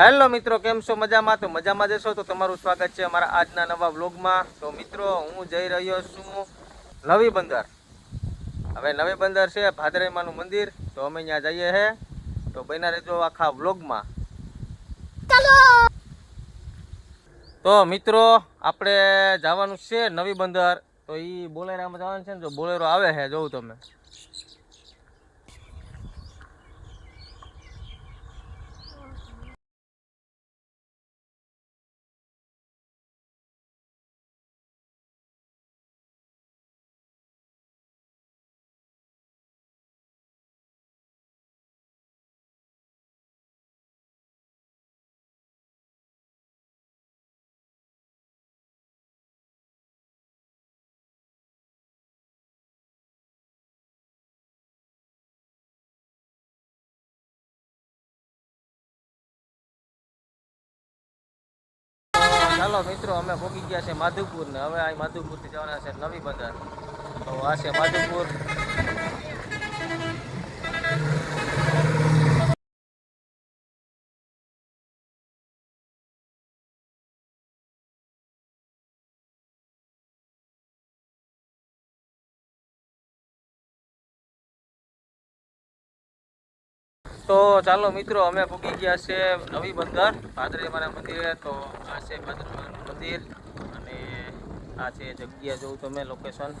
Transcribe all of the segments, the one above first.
Hello મિત્રો કેમ છો? મજામાં? તો મજામાં જશો તો તમારું સ્વાગત છે અમારા આજના નવા વ્લોગમાં. તો મિત્રો હું જઈ રહ્યો છું નવી બંદર. હવે નવી બંદર છે ભાદરેમાનું મંદિર. તો અમે ત્યાં જઈએ હે. તો બન્યા રહેજો આખા વ્લોગમાં. તો મિત્રો આપણે જવાનું છે નવી બંદર. તો એ બોલેરામાં જવાનું છે ને જો બોલેરો આવે છે જોઉં તમે. ચાલો મિત્રો, અમે પહોંચી ગયા છે માધુપુર ને હવે આ માધુપુરથી જવાના છે નવી બજાર. તો આ છે માધુપુર. તો ચાલો મિત્રો, અમે પૂકી ગયા છે નવી બંદર. ભાદરેમાના મંદિરે, તો આ છે ભાદરેમાનું મંદિર. અને આ છે જગ્યા જોઉં તમે લોકેશન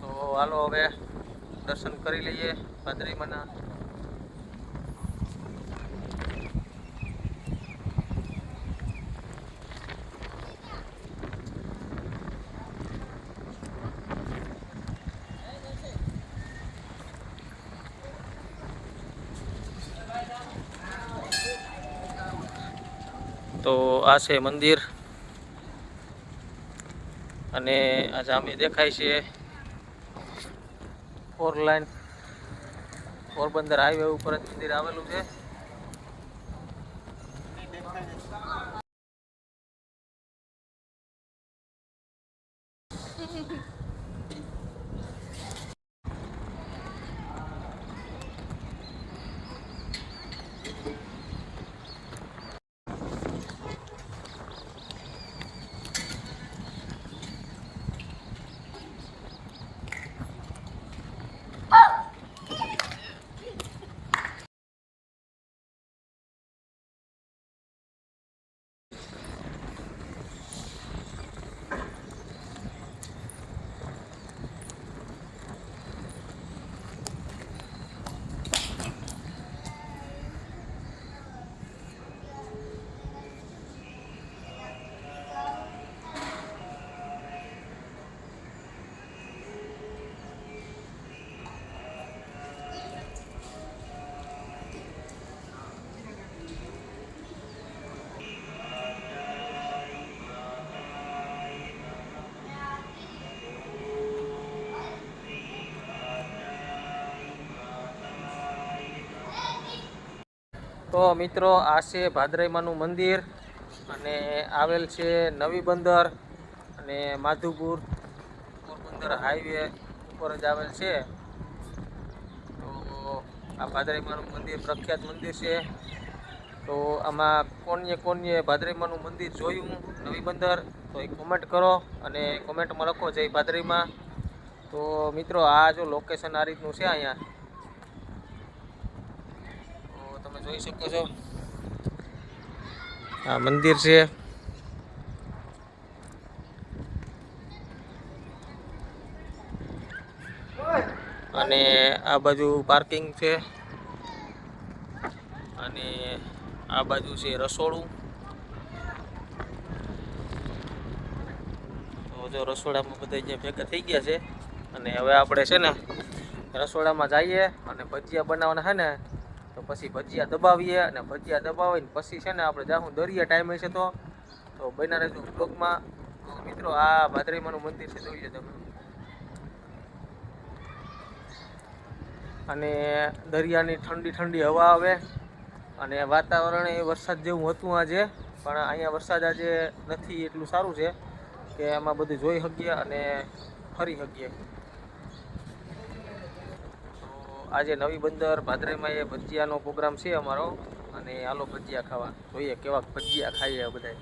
તો હાલો હવે દર્શન કરી લઈએ ભાદરેમાના તો આ છે મંદિર. અને આ જામે દેખાય છે ફોર લાઈન પોરબંદર હાઈવે ઉપર જ મંદિર આવેલું છે. તો મિત્રો, આ છે ભાદરાઈમાનું મંદિર અને આવેલ છે નવી બંદર અને માધુપુર. પોરબંદર હાઈવે ઉપર જ આવેલ છે. તો આ ભાદરાઈમાનું મંદિર પ્રખ્યાત મંદિર છે. તો આમાં કોને કોને ભાદરાઈમાનું મંદિર જોયું નવી બંદર, તો એ કોમેન્ટ કરો અને કોમેન્ટમાં લખો જય ભાદરીમાં તો મિત્રો, આ જો લોકેશન આ રીતનું છે અહીંયા તો તમે જોઈ શકો છો. આ મંદિર છે. અને આ બાજુ પાર્કિંગ છે. અને આ બાજુ છે રસોડું. જો રસોડામાં બધા અહીંયા ભેગા થઈ ગયા છે. અને હવે આપણે છે ને રસોડામાં જઈએ અને ભજીયા બનાવવાના છે ને તો પછી ભજીયા દબાવીએ અને ભજીયા દબાવીને પછી છે ને આપણે જાહું દરિયા ટાઈમે છે તો તો બન્યા રહેજો બ્લોગમાં મિત્રો આ ભાદરીમાનું મંદિર છે, જોઈ લો તમે. અને દરિયાની ઠંડી ઠંડી હવા આવે અને વાતાવરણ એ વરસાદ જેવું હતું આજે, પણ અહીંયા વરસાદ આજે નથી એટલું સારું છે કે એમાં બધું જોઈ શકીએ અને ફરી શકીએ. આજે નવી બંદર ભાદરાઈમાં એ ભજીયાનો પ્રોગ્રામ છે અમારો. અને આલો ભજીયા ખાવા. જોઈએ કેવા ભજીયા ખાઈએ બધા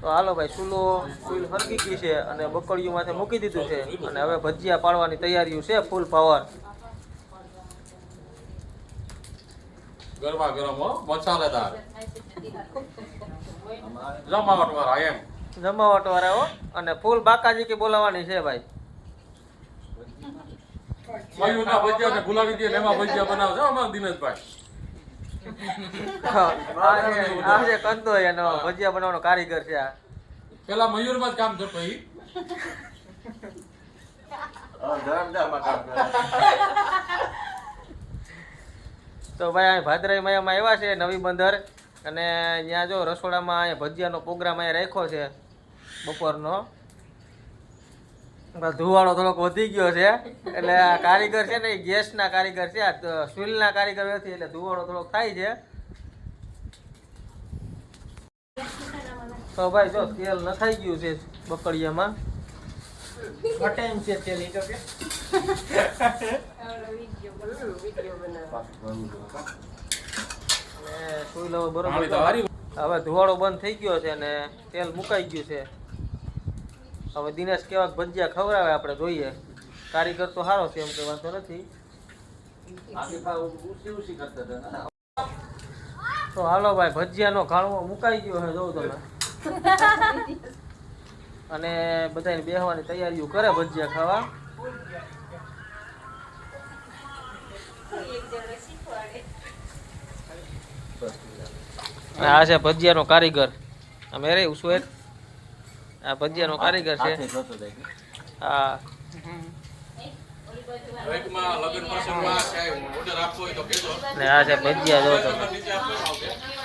તો હાલો ભાઈ ચૂલો ચૂલ હરકી ગઈ છે અને બકડીયું માથે મૂકી દીધું છે. અને હવે ભજીયા પાડવાની તૈયારીઓ છે ફૂલ પાવર ગરમા ગરમ હો મસાલેદાર. જમાવટ વાળા એમ. જમાવટ વાળા હો. અને ફૂલ બાકાજી કે બોલાવવાની છે ભાઈ? મયુરના ભજીયા ને ગુલાબી દે ને એમાં ભજીયા બનાવજો. અમારા દિનેશભાઈ. આ છે- કંદો એનો ભજીયા બનાવવાનો કારીગર છે આ. પેલા મયુરમાં જ કામ થતો ઈ તો ભાઈ અહીં ભાદરાઈ માયામાં આવ્યા છે નવી બંદર. અને ત્યાં જો રસોડામાં અહીંયા ભજીયાનો પ્રોગ્રામ અહીંયા રાખ્યો છે બપોરનો. ધુવાળો થોડોક વધી ગયો છે. એટલે આ કારીગર છે ને એ ગેસના કારીગર છે આ સ્ટીલના કારીગર નથી એટલે ધુવાળો થોડોક થાય છે. તો ભાઈ જો તેલ નખાઈ ગયું છે બકડિયામાં. કટાઈમ છે તેલ ઈ તો કે. સુઈ લવ બરોબર હવે ધુવાળો બંધ થઈ ગયો છે અને તેલ મુકાઈ ગયું છે. હવે દિનેશ કેવા ભજીયા ખવડાવે આપણે જોઈએ. કારીગર તો સારો છે એમ કે વાંધો નથી. તો હાલો ભાઈ ભજીયાનો ખાણવો મુકાઈ ગયો હે જોઉં તમે. અને બધાને બેહવાની તૈયારીઓ કરે ભજીયા ખાવા. આ છે ભજીયાનો કારીગર. અમે રે ઉસવેર આ ભજીયાનો કારીગર છે. હા. ને આ છે ભજીયા જો તમે નીચે આપવામાં આવશે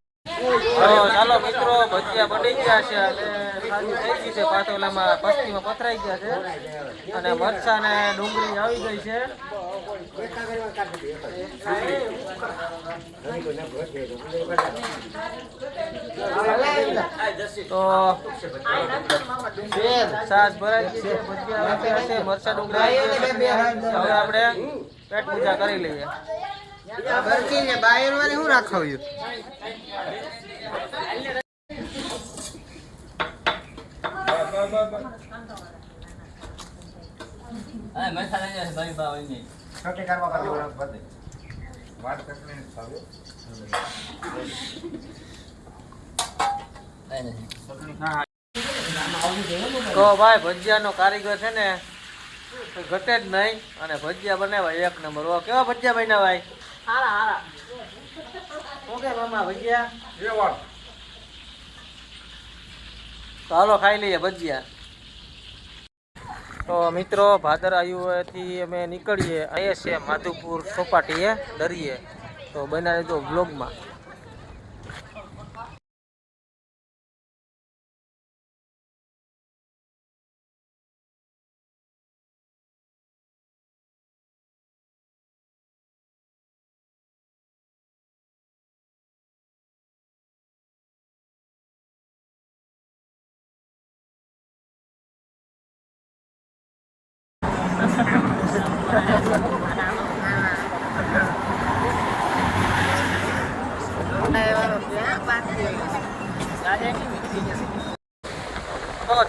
ચાલો મિત્રો, ભજીયા બની ગયા છે અને થઈ ગઈ છે પાછોલામાં પસ્તીમાં પથરાઈ ગયા છે અને મરચા ને ડુંગળી આવી ગઈ છે. તો સાસ ભરાઈ ગઈ છે, ભજીયા છે, મરચા ડુંગળી. હવે આપણે પેટ પૂજા કરી લઈએ. બરકીને બાયર વાળી શું રાખાવ્યું છોટી કરવા માટે ઓળખ બધે. વાત કરીને ખાવ્યો તો ભાઈ ભજીયાનો કારીગર છે ને ઘટે જ નહીં અને ભજીયા બનાવ્યા એક નંબર. ઓ કેવા ભજીયા બન્યા ભાઈ હારા હારા. શું કે મામા ભજીયા? તો હાલો ખાઈ લઈએ ભજીયા. તો મિત્રો ભાદર આયુથી અમે નીકળીએ. અહીંયા છે માધુપુર સોપાટીએ દરિયે. તો બનાવી દો બ્લોગમાં તો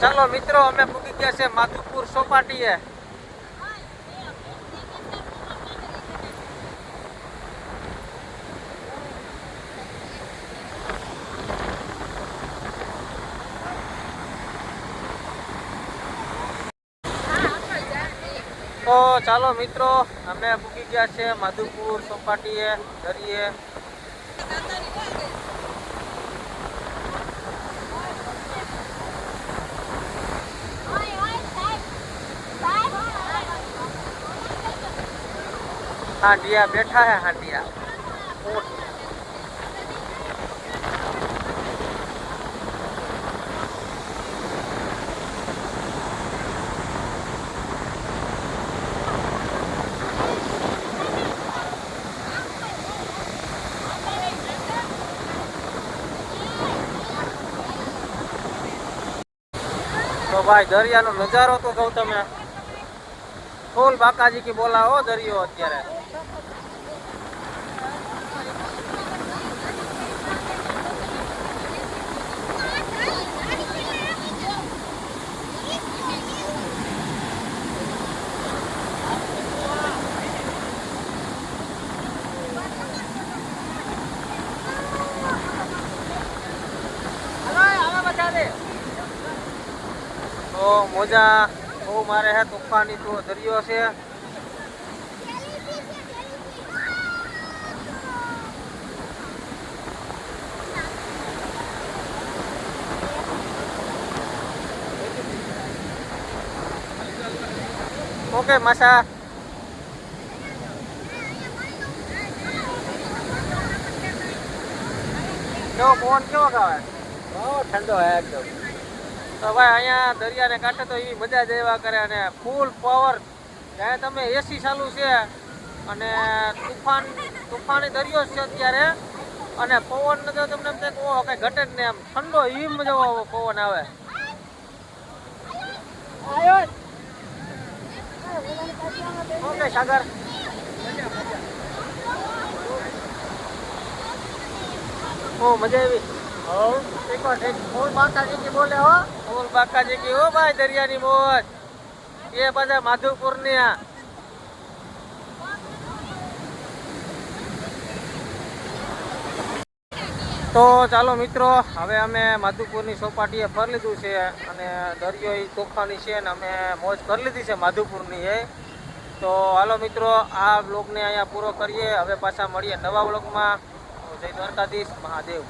ચાલો મિત્રો અમે પૂકી ગયા છે માધુપુર સોપાટીએ. ચાલો મિત્રો અમે મૂકી ગયા છે માધુપુર સોપાટીએ દરિયે. હાંડિયા બેઠા હે હાંડિયા. ઊંટ તો ભાઈ દરિયાનો નજારો તો કહું તમે. ફૂલ બાકાજી કી બોલાવો દરિયો અત્યારે તો મોજા, બહુ મારે હે તોફાની તો દરિયો છે. ઓકે, માસા. કેવો, પવન કેવો ખાવે ઠંડો હે એકદમ. તો ભાઈ અહીંયા દરિયાને કાંઠે તો એ મજા જ એવા કરે અને ફૂલ પાવર જ્યારે તમે એસી ચાલુ છે અને તુફાન, તુફાની દરિયો છે અત્યારે. અને પવન તો તમને એમ થાય ઓહો, કઈ ઘટે ને એમ ઠંડો હિમ જેવો પવન આવે. ઓકે, સાગર. ઓ મજા આવી. હો. ફૂલ બાકાજી બોલે હો. ફૂલ બાકાજી હો ભાઈ, દરિયાની મોજ. એ પાછા માધવપુરની આ તો ચાલો મિત્રો, હવે અમે માધુપુરની સોપાટીએ ફરી લીધું છે અને દરિયો એ તોફાની છે અને અમે મોજ કરી લીધી છે માધુપુરની એ. તો હાલો મિત્રો, આ બ્લોગને અહીંયા પૂરો કરીએ. હવે પાછા મળીએ નવા બ્લોગમાં જય દ્વારકાધીશ, મહાદેવ.